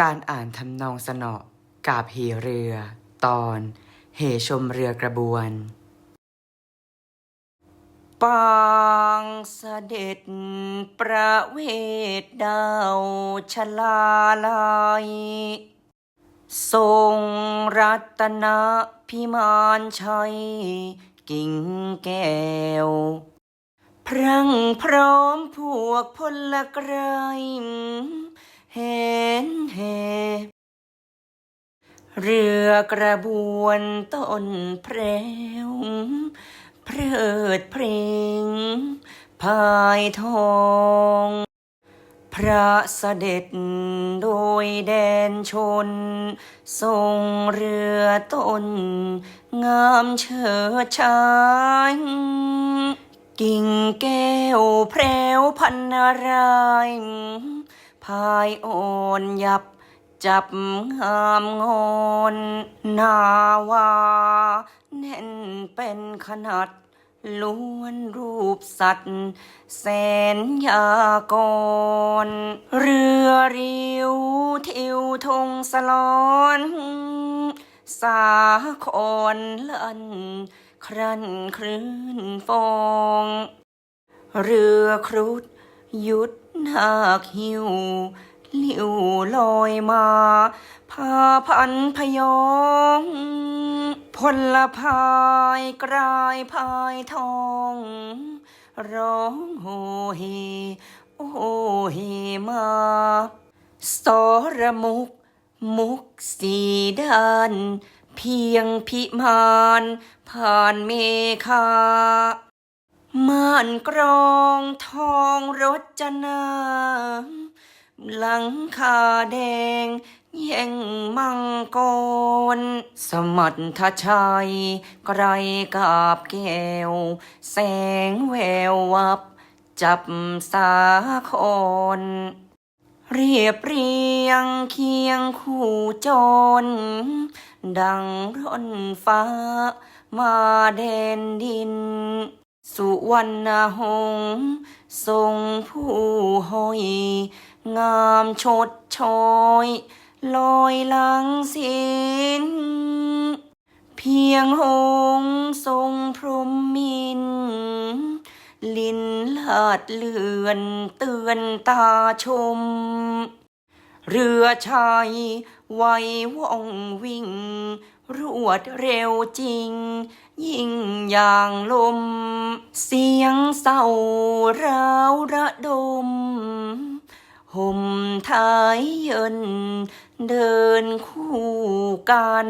การอ่านทำนองสนอกาบเหเรือ ตอนเหชมเรือกระบวน ปางเสด็จประเวทดาวชลาลัยทรงรัตนพิมานชัย กิ่งแก้ว พรั่งพร้อมพวกพลไกร เห็นเหเรือกระบวนต้นแพรวเพลิดเพลงพายทอง พระเสด็จโดยแดนชน ทรงเรือต้น งามเชิดชายกิ่งแก้วแพรวพันราย พายอ่อนยับ จับงามงอนนาวาแน่นเป็นขนาดล้วนรูปสัตว์ แสนยากร เรือริวทิวธงสลอน สาคอนลัน ครันคลื่นฟอง เรือครุฑยุด นาคหิวลิวลอยมาพาพันพยองพลพายกลายพายทอง ร้องโฮเฮโอเฮมาสรมุก มุกสีด้าน เพียงพิมาน ผ่านเมฆา ม่านกรองทองรจนาหลังคาแดง แย่งมังกร สมัทธชัย ไกรกาบแก้ว แสงแวววับ จับสาคอนเรียบเรียงเคียงคู่จร ดังร่อนฟ้า มาแดนดิน สุวรรณหงส์ทรงผู้ห้อย งามชดชอยลอยหลังสินเพียงหงส์ทรงพรหมมิน ลินลาดเลือนเตือนตาชม เรือชัยไวว่องวิ่ง รวดเร็วจริง ยิ่งอย่างลม เสียงเศร้าราวระดมห่มท้ายเยิน เดินคู่กัน